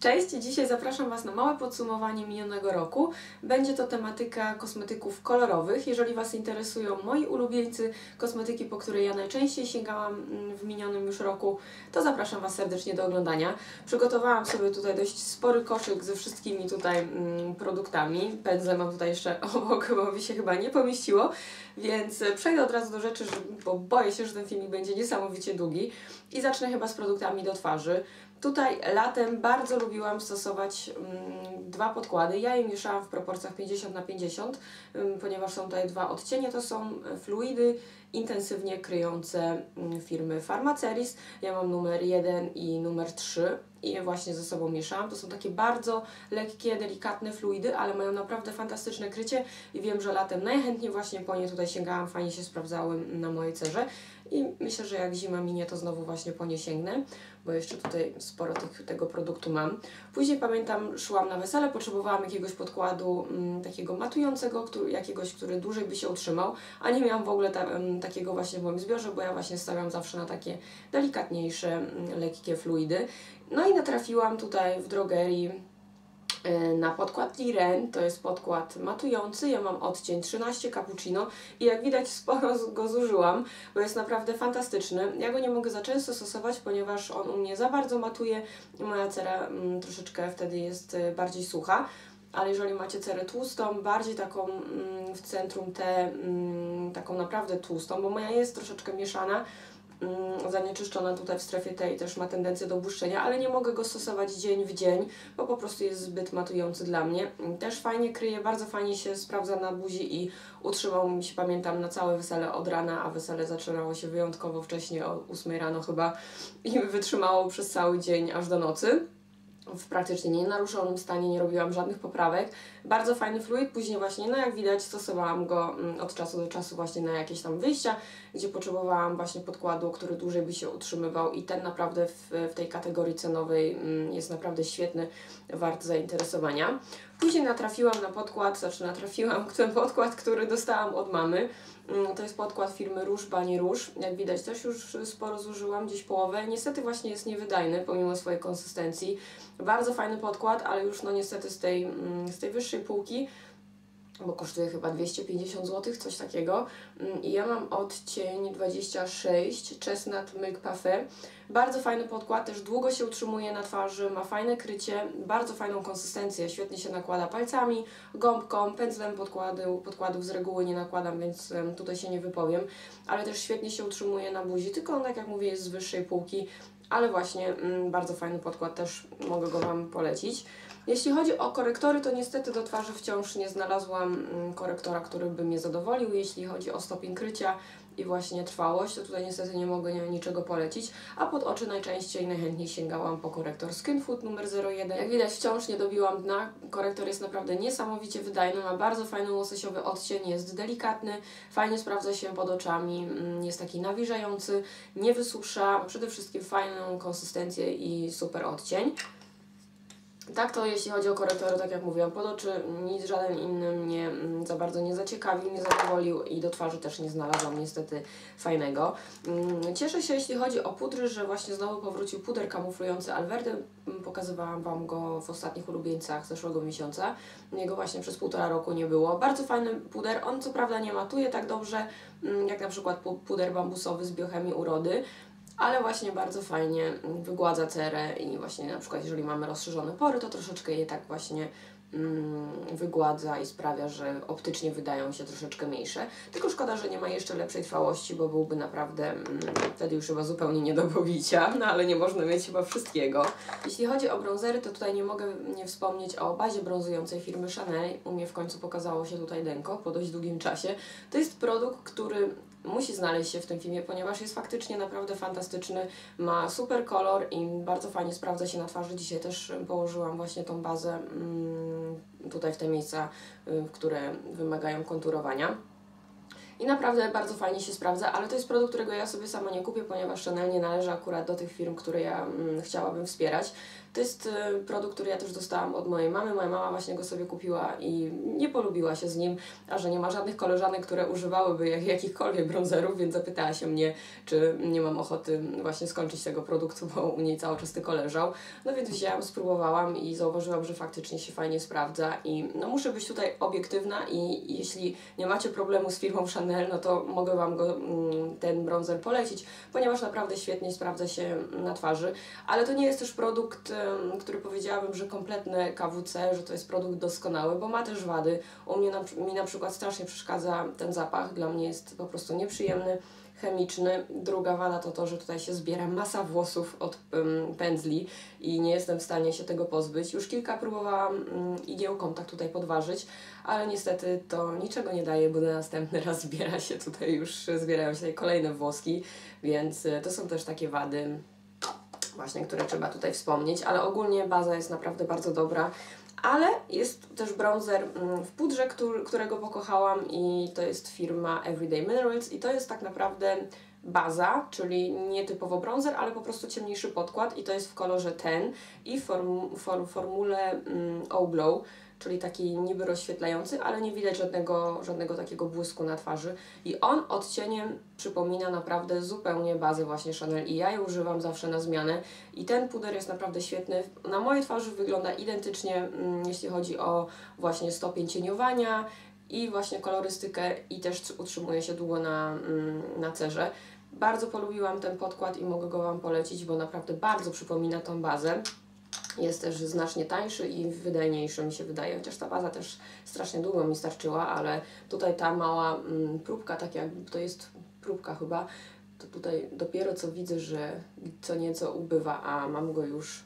Cześć, dzisiaj zapraszam Was na małe podsumowanie minionego roku. Będzie to tematyka kosmetyków kolorowych. Jeżeli Was interesują moi ulubieńcy, kosmetyki, po które ja najczęściej sięgałam mm, w minionym już roku, to zapraszam Was serdecznie do oglądania. Przygotowałam sobie tutaj dość spory koszyk ze wszystkimi tutaj mm, produktami. Pędzle mam tutaj jeszcze obok, bo mi się chyba nie pomieściło, więc przejdę od razu do rzeczy, bo boję się, że ten filmik będzie niesamowicie długi. I zacznę chyba z produktami do twarzy. Tutaj latem bardzo lubiłam stosować um, dwa podkłady. Ja je mieszałam w proporcjach 50 na 50, um, ponieważ są tutaj dwa odcienie. To są fluidy intensywnie kryjące um, firmy Pharmaceris. Ja mam numer 1 i numer 3 i je właśnie ze sobą mieszałam. To są takie bardzo lekkie, delikatne fluidy, ale mają naprawdę fantastyczne krycie i wiem, że latem najchętniej właśnie po nie tutaj sięgałam, fajnie się sprawdzały na mojej cerze i myślę, że jak zima minie, to znowu właśnie po nie sięgnę, bo jeszcze tutaj sporo tych, tego produktu mam. Później pamiętam, szłam na wesele, potrzebowałam jakiegoś podkładu m, mm, takiego matującego, który, jakiegoś, który dłużej by się utrzymał, a nie miałam w ogóle ta, m, mm, takiego właśnie w moim zbiorze, bo ja właśnie stawiam zawsze na takie delikatniejsze, mm, lekkie fluidy. No i natrafiłam tutaj w drogerii e, na podkład Liren, to jest podkład matujący, ja mam odcień 13 cappuccino i jak widać sporo go zużyłam, bo jest naprawdę fantastyczny. Ja go nie mogę za często stosować, ponieważ on u mnie za bardzo matuje i moja cera mm, troszeczkę wtedy jest e, bardziej sucha. Ale jeżeli macie cerę tłustą, bardziej taką mm, w centrum tę, mm, taką naprawdę tłustą, bo moja jest troszeczkę mieszana, Mm, zanieczyszczona tutaj w strefie tej też ma tendencję do błyszczenia, ale nie mogę go stosować dzień w dzień, bo po prostu jest zbyt matujący dla mnie. Też fajnie kryje, bardzo fajnie się sprawdza na buzi i utrzymał mi się, pamiętam, na całe wesele od rana, a wesele zaczynało się wyjątkowo wcześnie, o 8 rano chyba i wytrzymało przez cały dzień aż do nocy w praktycznie nienaruszonym stanie, nie robiłam żadnych poprawek. Bardzo fajny fluid, później właśnie, no jak widać, stosowałam go mm, od czasu do czasu właśnie na jakieś tam wyjścia, gdzie potrzebowałam właśnie podkładu, który dłużej by się utrzymywał i ten naprawdę w, w tej kategorii cenowej mm, jest naprawdę świetny, wart zainteresowania. Później natrafiłam na podkład, znaczy natrafiłam ten podkład, który dostałam od mamy. Mm, to jest podkład firmy Róż Bani Róż. Jak widać też już sporo zużyłam, gdzieś połowę. Niestety właśnie jest niewydajny pomimo swojej konsystencji. Bardzo fajny podkład, ale już no niestety z tej, mm, z tej wyższej półki bo kosztuje chyba 250 zł, coś takiego. Mm, I ja mam odcień 26 Chestnut Milk Parfait. Bardzo fajny podkład, też długo się utrzymuje na twarzy, ma fajne krycie, bardzo fajną konsystencję, świetnie się nakłada palcami, gąbką, pędzlem podkładu, podkładów z reguły nie nakładam, więc tutaj się nie wypowiem, ale też świetnie się utrzymuje na buzi, tylko on, tak jak mówię, jest z wyższej półki, ale właśnie mm, bardzo fajny podkład, też mogę go Wam polecić. Jeśli chodzi o korektory, to niestety do twarzy wciąż nie znalazłam mm, korektora, który by mnie zadowolił. Jeśli chodzi o stopień krycia i właśnie trwałość, to tutaj niestety nie mogę niczego polecić, a pod oczy najczęściej najchętniej sięgałam po korektor Skin Food numer 01. Jak widać wciąż nie dobiłam dna, korektor jest naprawdę niesamowicie wydajny, ma bardzo fajny łososiowy odcień, jest delikatny, fajnie sprawdza się pod oczami, mm, jest taki nawilżający, nie wysusza, przede wszystkim fajną konsystencję i super odcień. Tak to jeśli chodzi o korektory, tak jak mówiłam, pod oczy nic żaden inny mnie mm, za bardzo nie zaciekawił, nie zadowolił i do twarzy też nie znalazłam niestety fajnego. Mm, cieszę się, jeśli chodzi o pudry, że właśnie znowu powrócił puder kamuflujący Alverde. Mm, pokazywałam Wam go w ostatnich ulubieńcach zeszłego miesiąca. Jego właśnie przez półtora roku nie było. Bardzo fajny puder. On co prawda nie matuje tak dobrze, jak na przykład puder bambusowy z biochemii urody, ale właśnie bardzo fajnie wygładza cerę i właśnie na przykład jeżeli mamy rozszerzone pory, to troszeczkę je tak właśnie mm, wygładza i sprawia, że optycznie wydają się troszeczkę mniejsze. Tylko szkoda, że nie ma jeszcze lepszej trwałości, bo byłby naprawdę mm, wtedy już chyba zupełnie nie do pobicia, no ale nie można mieć chyba wszystkiego. Jeśli chodzi o brązery, to tutaj nie mogę nie wspomnieć o bazie brązującej firmy Chanel. U mnie w końcu pokazało się tutaj denko po dość długim czasie. To jest produkt, który musi znaleźć się w tym filmie, ponieważ jest faktycznie naprawdę fantastyczny, ma super kolor i bardzo fajnie sprawdza się na twarzy. Dzisiaj też położyłam właśnie tą bazę mm, tutaj w te miejsca, y, które wymagają konturowania. I naprawdę bardzo fajnie się sprawdza, ale to jest produkt, którego ja sobie sama nie kupię, ponieważ Chanel nie należy akurat do tych firm, które ja mm, chciałabym wspierać. To jest y, produkt, który ja też dostałam od mojej mamy. Moja mama właśnie go sobie kupiła i nie polubiła się z nim, a że nie ma żadnych koleżanek, które używałyby jak, jakichkolwiek bronzerów, więc zapytała się mnie, czy nie mam ochoty właśnie skończyć tego produktu, bo u niej cały czas tylko leżał. No więc wzięłam, spróbowałam i zauważyłam, że faktycznie się fajnie sprawdza i no muszę być tutaj obiektywna i jeśli nie macie problemu z firmą Chanel, no to mogę Wam go, mm, ten bronzer polecić, ponieważ naprawdę świetnie sprawdza się na twarzy, ale to nie jest też produkt, który powiedziałabym, że kompletne KWC, że to jest produkt doskonały, bo ma też wady. U mnie na, mi na przykład strasznie przeszkadza ten zapach, dla mnie jest po prostu nieprzyjemny chemiczny. Druga wada to to, że tutaj się zbiera masa włosów od um, pędzli i nie jestem w stanie się tego pozbyć. Już kilka próbowałam um, igiełką tak tutaj podważyć, ale niestety to niczego nie daje, bo na następny raz zbiera się tutaj już, zbierają się kolejne włoski, więc y, to są też takie wady właśnie, które trzeba tutaj wspomnieć, ale ogólnie baza jest naprawdę bardzo dobra. Ale jest też bronzer mm, w pudrze, którego pokochałam i to jest firma Everyday Minerals i to jest tak naprawdę baza, czyli nie typowo bronzer, ale po prostu ciemniejszy podkład i to jest w kolorze ten i w form, form, formule mm, O Glow czyli taki niby rozświetlający, ale nie widać żadnego, żadnego takiego błysku na twarzy. I on odcieniem przypomina naprawdę zupełnie bazę właśnie Chanel i ja je używam zawsze na zmianę. I ten puder jest naprawdę świetny. Na mojej twarzy wygląda identycznie, mm, jeśli chodzi o właśnie stopień cieniowania i właśnie kolorystykę i też utrzymuje się długo na, mm, na cerze. Bardzo polubiłam ten podkład i mogę go Wam polecić, bo naprawdę bardzo przypomina tą bazę. Jest też znacznie tańszy i wydajniejszy mi się wydaje, chociaż ta baza też strasznie długo mi starczyła, ale tutaj ta mała mm, próbka, tak jakby to jest próbka chyba, to tutaj dopiero co widzę, że co nieco ubywa, a mam go już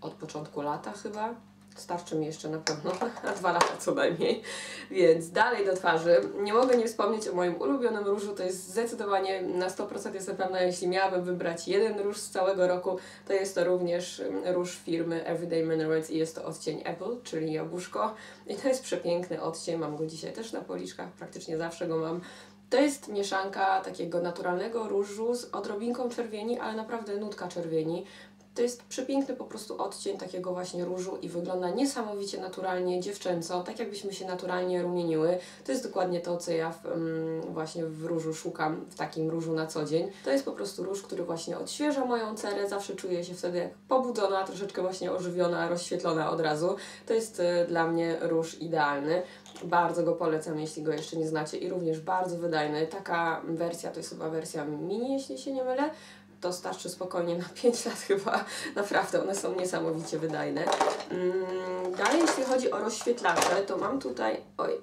od początku lata chyba, starczy mi jeszcze na pewno dwa lata co najmniej. Więc dalej do twarzy. Nie mogę nie wspomnieć o moim ulubionym różu. To jest zdecydowanie na 100% jestem pewna, jeśli miałabym wybrać jeden róż z całego roku, to jest to również róż firmy Everyday Minerals i jest to odcień Apple, czyli jabłuszko. I to jest przepiękny odcień. Mam go dzisiaj też na policzkach, praktycznie zawsze go mam. To jest mieszanka takiego naturalnego różu z odrobinką czerwieni, ale naprawdę nutka czerwieni. To jest przepiękny po prostu odcień takiego właśnie różu i wygląda niesamowicie naturalnie, dziewczęco, tak jakbyśmy się naturalnie rumieniły. To jest dokładnie to, co ja w, um, właśnie w różu szukam, w takim różu na co dzień. To jest po prostu róż, który właśnie odświeża moją cerę, zawsze czuję się wtedy jak pobudzona, troszeczkę właśnie ożywiona, rozświetlona od razu. To jest y, dla mnie róż idealny. Bardzo go polecam, jeśli go jeszcze nie znacie i również bardzo wydajny. Taka wersja to jest chyba wersja mini, jeśli się nie mylę to starczy spokojnie na 5 lat chyba. Naprawdę, one są niesamowicie wydajne. Mm, dalej, jeśli chodzi o rozświetlacze, to mam tutaj... Oj,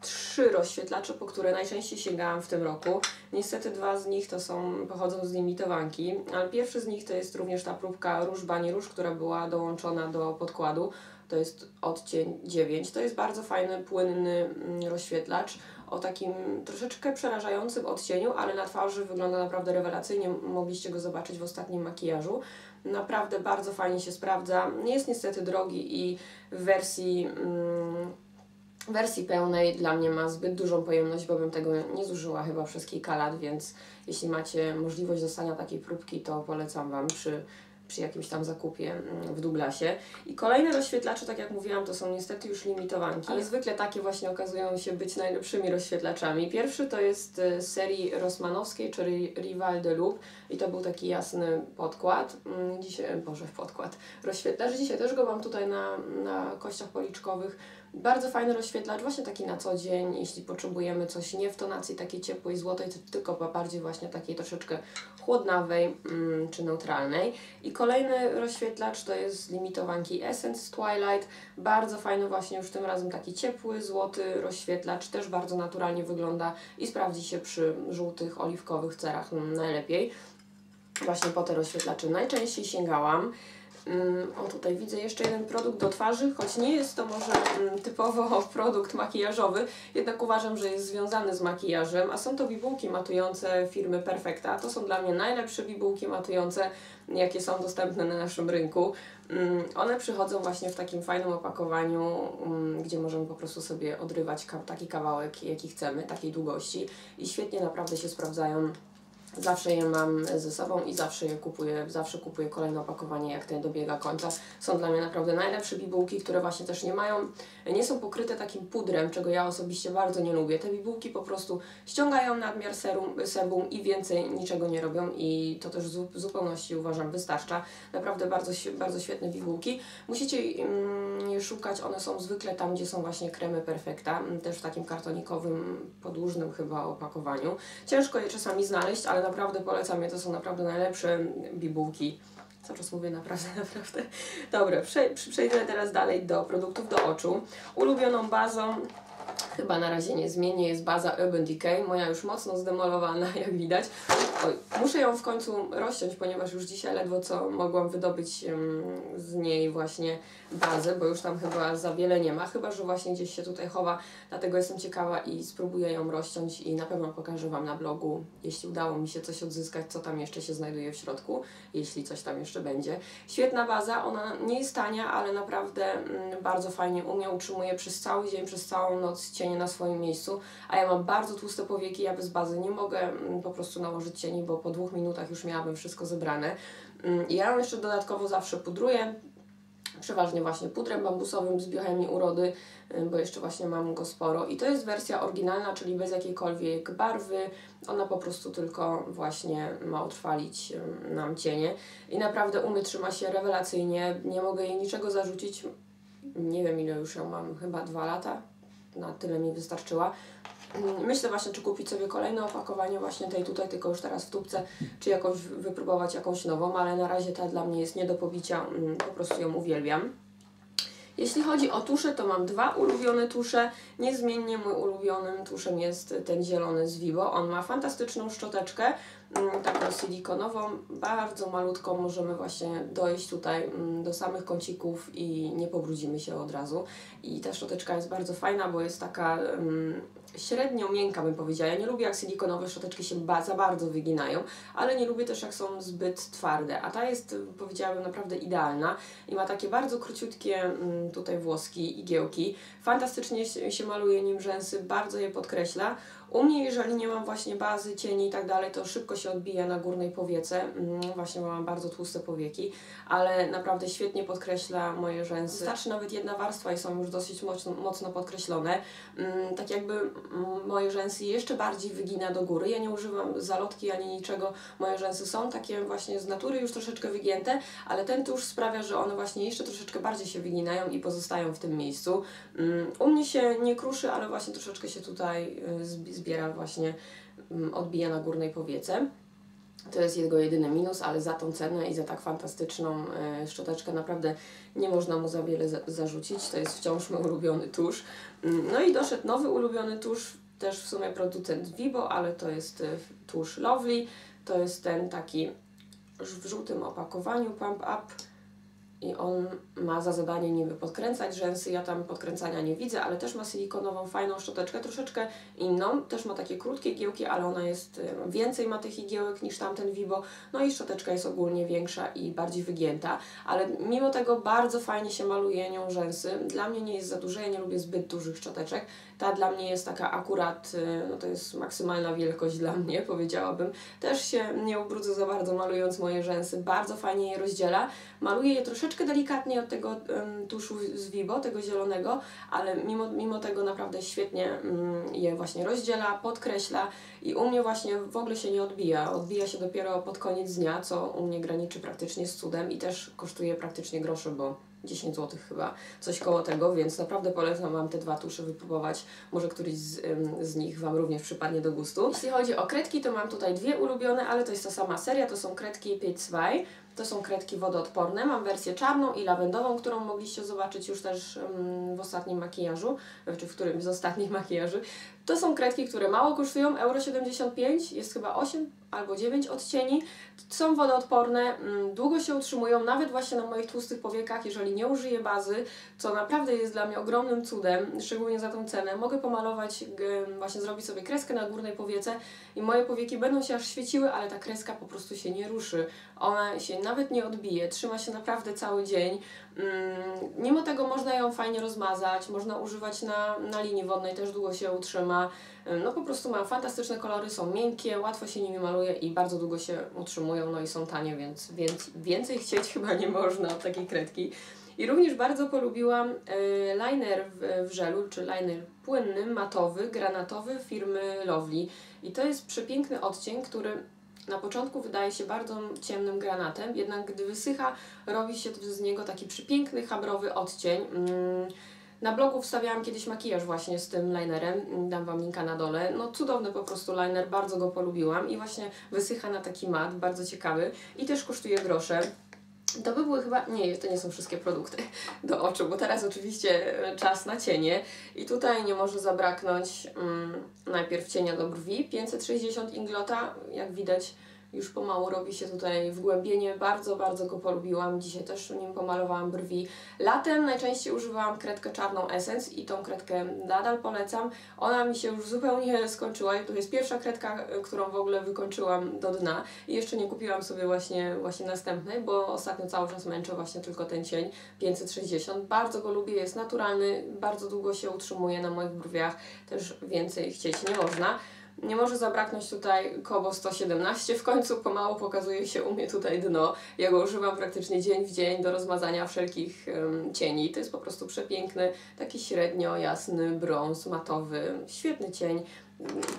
trzy rozświetlacze, po które najczęściej sięgałam w tym roku. Niestety dwa z nich to są, pochodzą z limitowanki, ale pierwszy z nich to jest również ta próbka Róż Bani Róż, która była dołączona do podkładu. To jest odcień 9. To jest bardzo fajny, płynny mm, rozświetlacz o takim troszeczkę przerażającym odcieniu, ale na twarzy wygląda naprawdę rewelacyjnie. Mogliście go zobaczyć w ostatnim makijażu. Naprawdę bardzo fajnie się sprawdza. Jest niestety drogi i w wersji. Mm, wersji pełnej dla mnie ma zbyt dużą pojemność, bo bym tego nie zużyła chyba przez kilka lat, więc jeśli macie możliwość dostania takiej próbki, to polecam Wam przy przy jakimś tam zakupie mm, w Douglasie. I kolejne rozświetlacze, tak jak mówiłam, to są niestety już limitowanki, ale zwykle takie właśnie okazują się być najlepszymi rozświetlaczami. Pierwszy to jest z serii Rossmanowskiej, czyli Rival de Loop i to był taki jasny podkład. Mm, dzisiaj, boże, podkład, rozświetlacz. Dzisiaj też go mam tutaj na, na kościach policzkowych. Bardzo fajny rozświetlacz, właśnie taki na co dzień, jeśli potrzebujemy coś nie w tonacji takiej ciepłej, złotej, tylko bardziej właśnie takiej troszeczkę chłodnawej mm, czy neutralnej. I kolejny rozświetlacz to jest z limitowanki Essence Twilight. Bardzo fajny właśnie już tym razem taki ciepły, złoty rozświetlacz, też bardzo naturalnie wygląda i sprawdzi się przy żółtych, oliwkowych cerach mm, najlepiej. Właśnie po te rozświetlacze najczęściej sięgałam. Mm, o, tutaj widzę jeszcze jeden produkt do twarzy, choć nie jest to może mm, typowo produkt makijażowy, jednak uważam, że jest związany z makijażem, a są to bibułki matujące firmy Perfecta. To są dla mnie najlepsze bibułki matujące, jakie są dostępne na naszym rynku. Mm, one przychodzą właśnie w takim fajnym opakowaniu, gdzie możemy po prostu sobie odrywać taki kawałek, jaki chcemy, takiej długości i świetnie naprawdę się sprawdzają Zawsze je mam ze sobą i zawsze je kupuję, zawsze kupuję kolejne opakowanie, jak te dobiega końca. Są dla mnie naprawdę najlepsze bibułki, które właśnie też nie mają, nie są pokryte takim pudrem, czego ja osobiście bardzo nie lubię. Te bibułki po prostu ściągają nadmiar serum, sebum i więcej niczego nie robią i to też w zupełności uważam wystarcza. Naprawdę bardzo, bardzo świetne bibułki. Musicie mm, je szukać, one są zwykle tam, gdzie są właśnie kremy Perfekta, też w takim kartonikowym, podłużnym chyba opakowaniu. Ciężko je czasami znaleźć, ale naprawdę polecam je, to są naprawdę najlepsze bibułki. Cały czas mówię naprawdę, naprawdę. Dobra, przejdę teraz dalej do produktów do oczu. Ulubioną bazą Chyba na razie nie zmienię, jest baza Urban Decay, moja już mocno zdemolowana, jak widać. Oj, muszę ją w końcu rozciąć, ponieważ już dzisiaj ledwo co mogłam wydobyć z niej właśnie bazę, bo już tam chyba za wiele nie ma, chyba że właśnie gdzieś się tutaj chowa, dlatego jestem ciekawa i spróbuję ją rozciąć i na pewno pokażę Wam na blogu, jeśli udało mi się coś odzyskać, co tam jeszcze się znajduje w środku, jeśli coś tam jeszcze będzie. Świetna baza, ona nie jest tania, ale naprawdę mm, bardzo fajnie u mnie utrzymuje przez cały dzień, przez całą noc cienie na swoim miejscu, a ja mam bardzo tłuste powieki, ja bez bazy nie mogę mm, po prostu nałożyć cieni, bo po dwóch minutach już miałabym wszystko zebrane. Mm, ja ją jeszcze dodatkowo zawsze pudruję, przeważnie właśnie pudrem bambusowym z biochemii urody, y, bo jeszcze właśnie mam go sporo. I to jest wersja oryginalna, czyli bez jakiejkolwiek barwy. Ona po prostu tylko właśnie ma utrwalić y, nam cienie. I naprawdę u mnie trzyma się rewelacyjnie, nie mogę jej niczego zarzucić. Nie wiem ile już ją mam, chyba dwa lata. Na tyle mi wystarczyła. Myślę właśnie, czy kupić sobie kolejne opakowanie właśnie tej tutaj, tylko już teraz w tubce, czy jakoś wypróbować jakąś nową, ale na razie ta dla mnie jest nie do pobicia, mm, po prostu ją uwielbiam. Jeśli chodzi o tusze, to mam dwa ulubione tusze. Niezmiennie mój ulubionym tuszem jest ten zielony z Vivo. On ma fantastyczną szczoteczkę, mm, taką silikonową, bardzo malutką. Możemy właśnie dojść tutaj mm, do samych kącików i nie pobrudzimy się od razu. I ta szczoteczka jest bardzo fajna, bo jest taka średnio miękka bym powiedziała. Ja nie lubię jak silikonowe szczoteczki się ba za bardzo wyginają, ale nie lubię też jak są zbyt twarde. A ta jest, powiedziałabym, naprawdę idealna i ma takie bardzo króciutkie mm, tutaj włoski, igiełki. Fantastycznie się maluje nim rzęsy, bardzo je podkreśla. U mnie, jeżeli nie mam właśnie bazy, cieni i tak dalej, to szybko się odbija na górnej powiece. Mm, właśnie mam bardzo tłuste powieki, ale naprawdę świetnie podkreśla moje rzęsy. Wystarczy nawet jedna warstwa i są już dosyć mocno, mocno podkreślone. Mm, tak jakby mm, moje rzęsy jeszcze bardziej wygina do góry. Ja nie używam zalotki ani niczego. Moje rzęsy są takie właśnie z natury już troszeczkę wygięte, ale ten tusz sprawia, że one właśnie jeszcze troszeczkę bardziej się wyginają i pozostają w tym miejscu. U mnie się nie kruszy, ale właśnie troszeczkę się tutaj y, zbiera właśnie, mm, odbija na górnej powiece. To jest jego jedyny minus, ale za tą cenę i za tak fantastyczną e, szczoteczkę naprawdę nie można mu za wiele za zarzucić. To jest wciąż mój ulubiony tusz. Mm, no i doszedł nowy ulubiony tusz, też w sumie producent Vibo, ale to jest e, tusz Lovely. To jest ten taki w żółtym opakowaniu Pump Up i on ma za zadanie niby podkręcać rzęsy, ja tam podkręcania nie widzę, ale też ma silikonową, fajną szczoteczkę, troszeczkę inną, też ma takie krótkie giełki, ale ona jest, więcej ma tych igiełek niż tamten Vivo, no i szczoteczka jest ogólnie większa i bardziej wygięta, ale mimo tego bardzo fajnie się maluje nią rzęsy, dla mnie nie jest za duże, ja nie lubię zbyt dużych szczoteczek, ta dla mnie jest taka akurat, y, no to jest maksymalna wielkość dla mnie, powiedziałabym, też się nie ubrudzę za bardzo malując moje rzęsy, bardzo fajnie je rozdziela, maluję je troszeczkę troszeczkę delikatniej od tego um, tuszu z Vibo, tego zielonego, ale mimo, mimo tego naprawdę świetnie um, je właśnie rozdziela, podkreśla i u mnie właśnie w ogóle się nie odbija. Odbija się dopiero pod koniec dnia, co u mnie graniczy praktycznie z cudem i też kosztuje praktycznie groszy, bo 10 zł chyba, coś koło tego, więc naprawdę polecam Wam te dwa tusze wypróbować. Może któryś z, z nich Wam również przypadnie do gustu. Jeśli chodzi o kredki, to mam tutaj dwie ulubione, ale to jest ta sama seria, to są kredki P2. To są kredki wodoodporne. Mam wersję czarną i lawendową, którą mogliście zobaczyć już też w ostatnim makijażu, czy w którymś z ostatnich makijaży. To są kredki, które mało kosztują, euro 75, jest chyba 8 albo 9 odcieni. Są wodoodporne, mm, długo się utrzymują, nawet właśnie na moich tłustych powiekach, jeżeli nie użyję bazy, co naprawdę jest dla mnie ogromnym cudem, szczególnie za tą cenę. Mogę pomalować, właśnie zrobić sobie kreskę na górnej powiece i moje powieki będą się aż świeciły, ale ta kreska po prostu się nie ruszy. One się nawet nie odbije, trzyma się naprawdę cały dzień. Mm, mimo tego można ją fajnie rozmazać, można używać na, na linii wodnej, też długo się utrzyma. No po prostu mają fantastyczne kolory, są miękkie, łatwo się nimi maluje i bardzo długo się utrzymują, no i są tanie, więc, więc więcej chcieć chyba nie można od takiej kredki. I również bardzo polubiłam y, liner w żelu, czy liner płynny, matowy, granatowy firmy Lovely. I to jest przepiękny odcień, który na początku wydaje się bardzo ciemnym granatem, jednak gdy wysycha, robi się z niego taki przepiękny, habrowy odcień. Mm, na blogu wstawiałam kiedyś makijaż właśnie z tym linerem, dam Wam linka na dole. No cudowny po prostu liner, bardzo go polubiłam i właśnie wysycha na taki mat, bardzo ciekawy i też kosztuje grosze. To by były chyba, nie, to nie są wszystkie produkty do oczu, bo teraz oczywiście czas na cienie. I tutaj nie może zabraknąć um, najpierw cienia do brwi, 560 inglota, jak widać już pomału robi się tutaj wgłębienie. Bardzo, bardzo go polubiłam. Dzisiaj też nim pomalowałam brwi. Latem najczęściej używałam kredkę czarną Essence i tą kredkę nadal polecam. Ona mi się już zupełnie skończyła i to jest pierwsza kredka, którą w ogóle wykończyłam do dna. I jeszcze nie kupiłam sobie właśnie, właśnie następnej, bo ostatnio cały czas męczę właśnie tylko ten cień 560. Bardzo go lubię, jest naturalny, bardzo długo się utrzymuje na moich brwiach. Też więcej chcieć nie można. Nie może zabraknąć tutaj Kobo 117. W końcu pomału pokazuje się u mnie tutaj dno. Ja go używam praktycznie dzień w dzień do rozmazania wszelkich um, cieni. To jest po prostu przepiękny, taki średnio jasny brąz matowy. Świetny cień.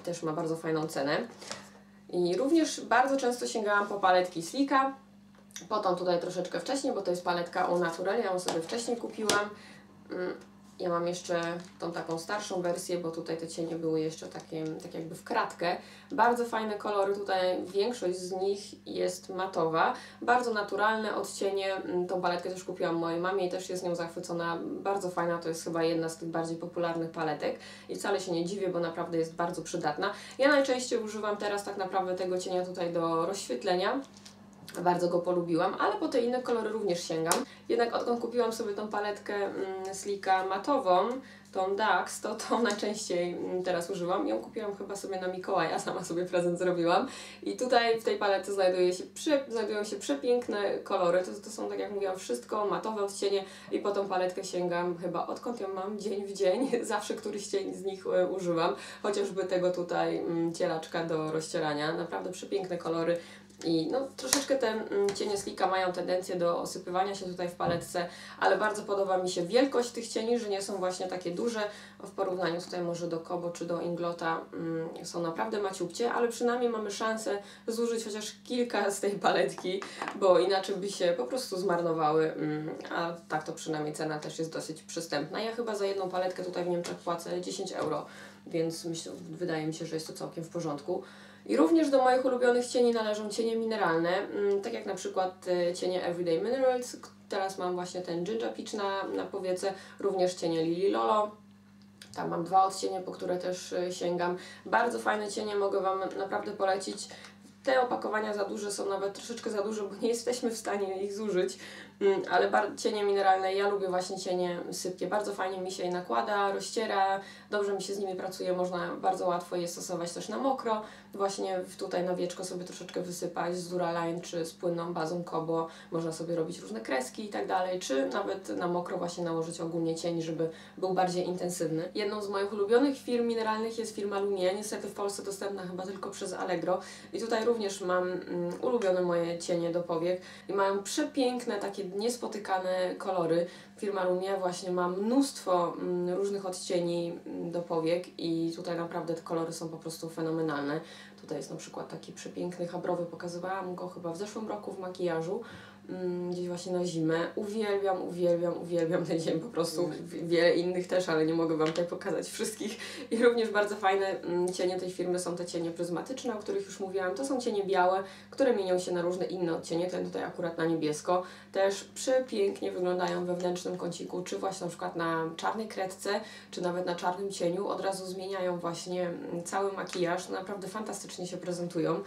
Też ma bardzo fajną cenę. I również bardzo często sięgałam po paletki Slika. Potem tutaj troszeczkę wcześniej, bo to jest paletka Au Naturel. Ja ją sobie wcześniej kupiłam. Ja mam jeszcze tą taką starszą wersję, bo tutaj te cienie były jeszcze takie, tak jakby w kratkę. Bardzo fajne kolory, tutaj większość z nich jest matowa. Bardzo naturalne odcienie. Mm, tą paletkę też kupiłam mojej mamie i też jest nią zachwycona. Bardzo fajna, to jest chyba jedna z tych bardziej popularnych paletek i wcale się nie dziwię, bo naprawdę jest bardzo przydatna. Ja najczęściej używam teraz tak naprawdę tego cienia tutaj do rozświetlenia. Bardzo go polubiłam, ale po te inne kolory również sięgam. Jednak odkąd kupiłam sobie tą paletkę mm, Slika matową, tą Dax, to tą najczęściej mm, teraz używam. Ją kupiłam chyba sobie na Mikołaja, sama sobie prezent zrobiłam. I tutaj w tej palecie znajduje się znajdują się przepiękne kolory. To, to są, tak jak mówiłam, wszystko matowe odcienie i po tą paletkę sięgam chyba odkąd ją mam dzień w dzień. Zawsze któryś cień z nich e, używam. Chociażby tego tutaj mm, cielaczka do rozcierania. Naprawdę przepiękne kolory. I no, troszeczkę te mm, cienie slika mają tendencję do osypywania się tutaj w paletce, ale bardzo podoba mi się wielkość tych cieni, że nie są właśnie takie duże. W porównaniu tutaj może do Kobo czy do Inglota mm, są naprawdę maciubcie, ale przynajmniej mamy szansę zużyć chociaż kilka z tej paletki, bo inaczej by się po prostu zmarnowały, mm, a tak to przynajmniej cena też jest dosyć przystępna. Ja chyba za jedną paletkę tutaj w Niemczech płacę 10 euro, więc myślę, wydaje mi się, że jest to całkiem w porządku. I również do moich ulubionych cieni należą cienie mineralne, mm, tak jak na przykład e, cienie Everyday Minerals. Teraz mam właśnie ten Ginger Peach na, na powiece, również cienie Lily Lolo. Tam mam dwa odcienie, po które też e, sięgam. Bardzo fajne cienie, mogę Wam naprawdę polecić. Te opakowania za duże są nawet troszeczkę za duże, bo nie jesteśmy w stanie ich zużyć, mm, ale cienie mineralne, ja lubię właśnie cienie sypkie. Bardzo fajnie mi się je nakłada, rozciera, dobrze mi się z nimi pracuje, można bardzo łatwo je stosować też na mokro. Właśnie tutaj na wieczko sobie troszeczkę wysypać z Duraline czy z płynną bazą Kobo. Można sobie robić różne kreski i tak dalej, czy nawet na mokro właśnie nałożyć ogólnie cień, żeby był bardziej intensywny. Jedną z moich ulubionych firm mineralnych jest firma Lumie, niestety w Polsce dostępna chyba tylko przez Allegro. I tutaj również mam mm, ulubione moje cienie do powiek i mają przepiękne, takie niespotykane kolory. Firma Lumie właśnie ma mnóstwo mm, różnych odcieni mm, do powiek i tutaj naprawdę te kolory są po prostu fenomenalne. Tutaj jest na przykład taki przepiękny habrowy, pokazywałam go chyba w zeszłym roku w makijażu. Mm, gdzieś właśnie na zimę. Uwielbiam, uwielbiam, uwielbiam ten dzień po prostu. Wiele innych też, ale nie mogę Wam tutaj pokazać wszystkich. I również bardzo fajne mm, cienie tej firmy są te cienie pryzmatyczne, o których już mówiłam. To są cienie białe, które mienią się na różne inne odcienie. Ten tutaj akurat na niebiesko. Też przepięknie wyglądają we wnętrznym kąciku, czy właśnie na przykład na czarnej kredce, czy nawet na czarnym cieniu. Od razu zmieniają właśnie mm, cały makijaż. Naprawdę fantastycznie się prezentują.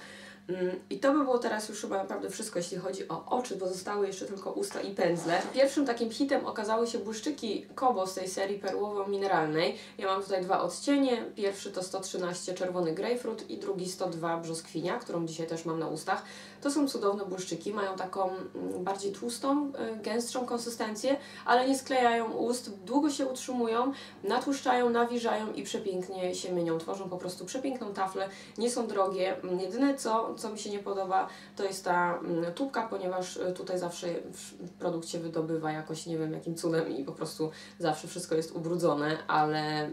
Mm, I to by było teraz już chyba naprawdę wszystko, jeśli chodzi o oczy, bo zostały jeszcze tylko usta i pędzle. Pierwszym takim hitem okazały się błyszczyki Kobo z tej serii perłowo-mineralnej. Ja mam tutaj dwa odcienie. Pierwszy to 113 czerwony grapefruit i drugi 102 brzoskwinia, którą dzisiaj też mam na ustach. To są cudowne błyszczyki, mają taką mm, bardziej tłustą, y, gęstszą konsystencję, ale nie sklejają ust, długo się utrzymują, natłuszczają, nawilżają i przepięknie się mienią. Tworzą po prostu przepiękną taflę, nie są drogie. Mm, jedyne co, co mi się nie podoba, to jest ta mm, tubka, ponieważ y, tutaj zawsze produkt się wydobywa jakoś, nie wiem jakim cudem i po prostu zawsze wszystko jest ubrudzone, ale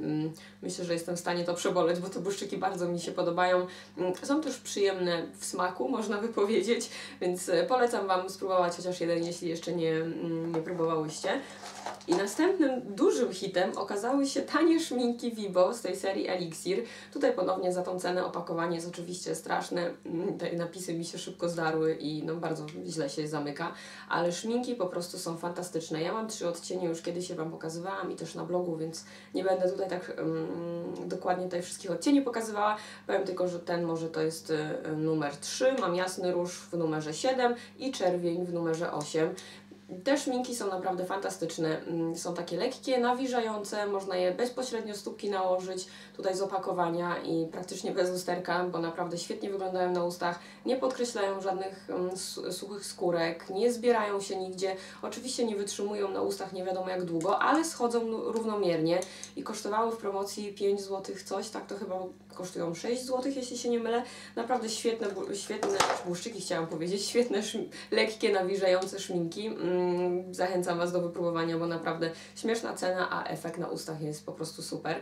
myślę, że jestem w stanie to przeboleć, bo te błyszczyki bardzo mi się podobają. Są też przyjemne w smaku, można by powiedzieć, więc e, polecam Wam spróbować chociaż jeden, jeśli jeszcze nie, mm, nie próbowałyście. I następnym dużym hitem okazały się tanie szminki Vibo z tej serii Elixir. Tutaj ponownie za tą cenę opakowanie jest oczywiście straszne, mm, te napisy mi się szybko zdarły i no bardzo źle się zamyka, ale szminki po prostu są fantastyczne. Ja mam trzy odcienie, już kiedyś się Wam pokazywałam i też na blogu, więc nie będę tutaj tak um, dokładnie tutaj wszystkich odcieni pokazywała. Powiem tylko, że ten może to jest y, numer 3, mam jasny róż w numerze 7 i czerwień w numerze 8. Te szminki są naprawdę fantastyczne. Mm, są takie lekkie, nawilżające, można je bezpośrednio stópki nałożyć tutaj z opakowania i praktycznie bez lusterka, bo naprawdę świetnie wyglądają na ustach. Nie podkreślają żadnych um, suchych skórek, nie zbierają się nigdzie. Oczywiście nie wytrzymują na ustach nie wiadomo jak długo, ale schodzą równomiernie i kosztowały w promocji 5 zł coś, tak to chyba kosztują 6 zł, jeśli się nie mylę. Naprawdę świetne, świetne błyszczyki chciałam powiedzieć, świetne, lekkie, nawilżające szminki. Mm, zachęcam Was do wypróbowania, bo naprawdę śmieszna cena, a efekt na ustach jest po prostu super.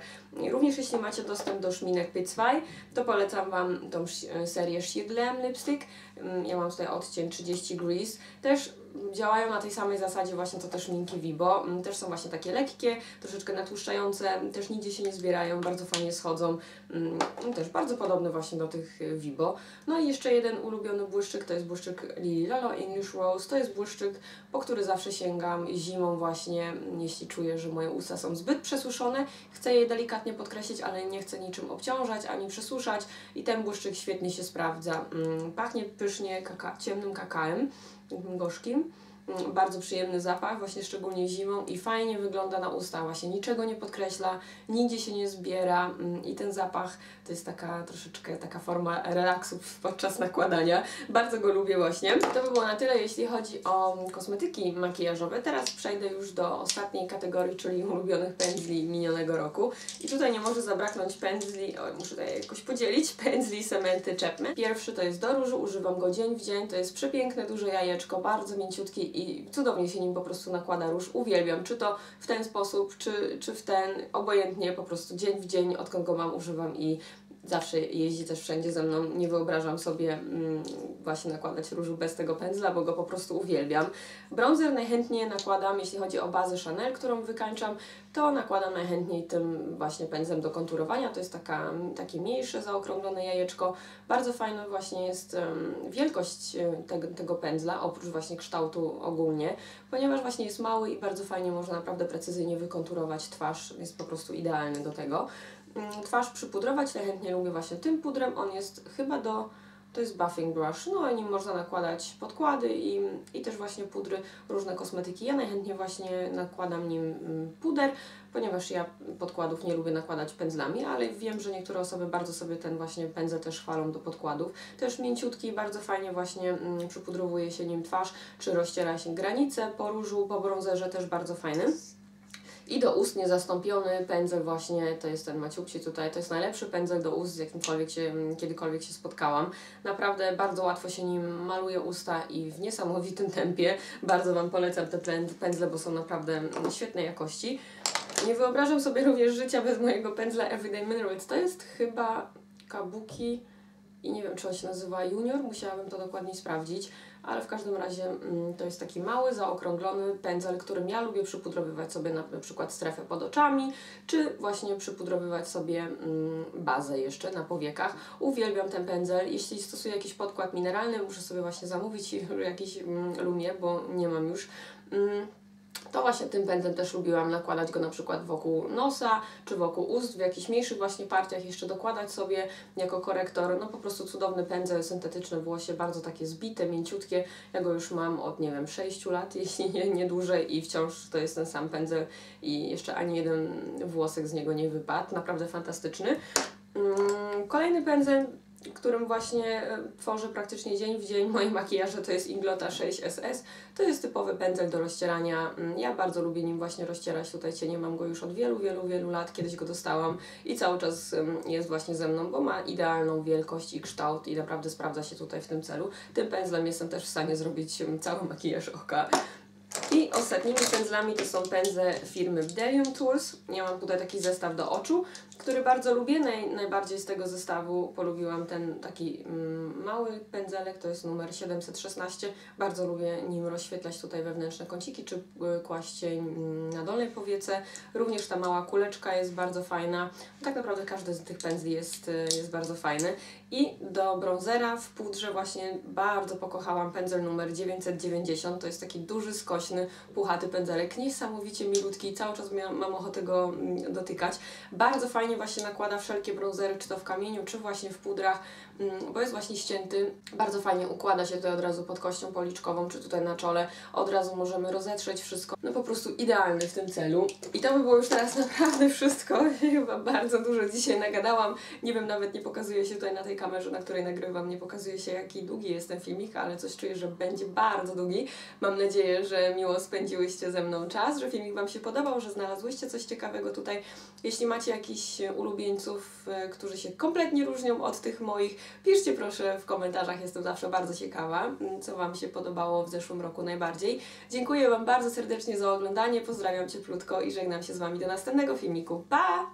Również jeśli macie dostęp do szminek P2, to polecam Wam tą serię Sheer Glam Lipstick. Mm, ja mam tutaj odcień 30 Grease. Też działają na tej samej zasadzie właśnie co też minki Vibo. Mm, też są właśnie takie lekkie, troszeczkę natłuszczające, też nigdzie się nie zbierają, bardzo fajnie schodzą. Mm, też bardzo podobne właśnie do tych Vibo. No i jeszcze jeden ulubiony błyszczyk to jest błyszczyk Lily Lolo English Rose. To jest błyszczyk, po który zawsze sięgam zimą właśnie, jeśli czuję, że moje usta są zbyt przesuszone. Chcę je delikatnie podkreślić, ale nie chcę niczym obciążać ani przesuszać i ten błyszczyk świetnie się sprawdza. Pachnie pysznie kaka ciemnym kakałem gorzkim. Mm, bardzo przyjemny zapach, właśnie szczególnie zimą i fajnie wygląda na usta, właśnie niczego nie podkreśla, nigdzie się nie zbiera mm, i ten zapach to jest taka troszeczkę taka forma relaksu podczas nakładania. Bardzo go lubię właśnie. To by było na tyle, jeśli chodzi o kosmetyki makijażowe. Teraz przejdę już do ostatniej kategorii, czyli ulubionych pędzli minionego roku. I tutaj nie może zabraknąć pędzli, o, muszę tutaj jakoś podzielić, pędzli Sementy Chapman. Pierwszy to jest do różu, używam go dzień w dzień, to jest przepiękne, duże jajeczko, bardzo mięciutki i cudownie się nim po prostu nakłada róż. Uwielbiam, czy to w ten sposób, czy, czy w ten, obojętnie po prostu dzień w dzień, odkąd go mam, używam i zawsze jeździ też wszędzie ze mną. Nie wyobrażam sobie mm, właśnie nakładać różu bez tego pędzla, bo go po prostu uwielbiam. Bronzer najchętniej nakładam, jeśli chodzi o bazę Chanel, którą wykańczam, to nakładam najchętniej tym właśnie pędzlem do konturowania. To jest taka, takie mniejsze, zaokrąglone jajeczko. Bardzo fajna właśnie jest um, wielkość e, tego, tego pędzla, oprócz właśnie kształtu ogólnie, ponieważ właśnie jest mały i bardzo fajnie można naprawdę precyzyjnie wykonturować twarz. Jest po prostu idealny do tego. Mm, twarz przypudrować. Najchętniej lubię właśnie tym pudrem. On jest chyba do... To jest buffing brush, no i nim można nakładać podkłady i, i też właśnie pudry, różne kosmetyki. Ja najchętniej właśnie nakładam nim mm, puder, ponieważ ja podkładów nie lubię nakładać pędzlami, ale wiem, że niektóre osoby bardzo sobie ten właśnie pędzel też chwalą do podkładów. Też mięciutki, bardzo fajnie właśnie mm, przypudrowuje się nim twarz, czy rozciera się granice po różu, po brązerze, też bardzo fajny. I do ust niezastąpiony pędzel właśnie, to jest ten maciupci tutaj, to jest najlepszy pędzel do ust, z jakimkolwiek się, kiedykolwiek się spotkałam. Naprawdę bardzo łatwo się nim maluje usta i w niesamowitym tempie. Bardzo Wam polecam te pędzle, bo są naprawdę świetnej jakości. Nie wyobrażam sobie również życia bez mojego pędzla Everyday Minerals. To jest chyba Kabuki i nie wiem, czy on się nazywa Junior, musiałabym to dokładnie sprawdzić ale w każdym razie mm, to jest taki mały, zaokrąglony pędzel, którym ja lubię przypudrowywać sobie na, na przykład strefę pod oczami, czy właśnie przypudrowywać sobie mm, bazę jeszcze na powiekach. Uwielbiam ten pędzel. Jeśli stosuję jakiś podkład mineralny, muszę sobie właśnie zamówić jakiś mm, lumie, bo nie mam już. To właśnie tym pędzlem też lubiłam nakładać go na przykład wokół nosa, czy wokół ust, w jakichś mniejszych właśnie partiach jeszcze dokładać sobie jako korektor. No po prostu cudowny pędzel, syntetyczne włosie, bardzo takie zbite, mięciutkie. Ja go już mam od, nie wiem, 6 lat, jeśli nie, nie dłużej i wciąż to jest ten sam pędzel i jeszcze ani jeden włosek z niego nie wypadł. Naprawdę fantastyczny. Mm, kolejny pędzel którym właśnie e, tworzę praktycznie dzień w dzień. Moje makijaże to jest Inglota 6SS. To jest typowy pędzel do rozcierania. Mm, Ja bardzo lubię nim właśnie rozcierać tutaj cienie. Mam go już od wielu, wielu, wielu lat. Kiedyś go dostałam i cały czas em, jest właśnie ze mną, bo ma idealną wielkość i kształt i naprawdę sprawdza się tutaj w tym celu. Tym pędzlem jestem też w stanie zrobić em, cały makijaż oka. I ostatnimi pędzlami to są pędzle firmy Bdellium Tools. Ja mam tutaj taki zestaw do oczu, który bardzo lubię. Naj, najbardziej z tego zestawu polubiłam ten taki mm, mały pędzelek, to jest numer 716. Bardzo lubię nim rozświetlać tutaj wewnętrzne kąciki, czy y, kłaść cień mm, na dolnej powiece. Również ta mała kuleczka jest bardzo fajna. Tak naprawdę każdy z tych pędzli jest, y, jest bardzo fajny. I do bronzera w pudrze właśnie bardzo pokochałam pędzel numer 990. To jest taki duży, skośny, puchaty pędzelek, niesamowicie milutki. Cały czas mam ochotę go mm, dotykać. Bardzo fajnie właśnie nakłada wszelkie bronzery, czy to w kamieniu, czy właśnie w pudrach, mm, bo jest właśnie ścięty. Bardzo fajnie układa się tutaj od razu pod kością policzkową, czy tutaj na czole. Od razu możemy rozetrzeć wszystko. No po prostu idealny w tym celu. I to by było już teraz naprawdę wszystko. Chyba bardzo dużo dzisiaj nagadałam. Nie wiem, nawet nie pokazuje się tutaj na tej kamerze, na której nagrywam, nie pokazuje się jaki długi jest ten filmik, ale coś czuję, że będzie bardzo długi. Mam nadzieję, że miło spędziłyście ze mną czas, że filmik Wam się podobał, że znalazłyście coś ciekawego tutaj. Jeśli macie ulubieńców, e, którzy się kompletnie różnią od tych moich, piszcie proszę w komentarzach, jestem zawsze bardzo ciekawa, m, co Wam się podobało w zeszłym roku najbardziej. Dziękuję Wam bardzo serdecznie za oglądanie, pozdrawiam cieplutko i żegnam się z Wami do następnego filmiku. Pa!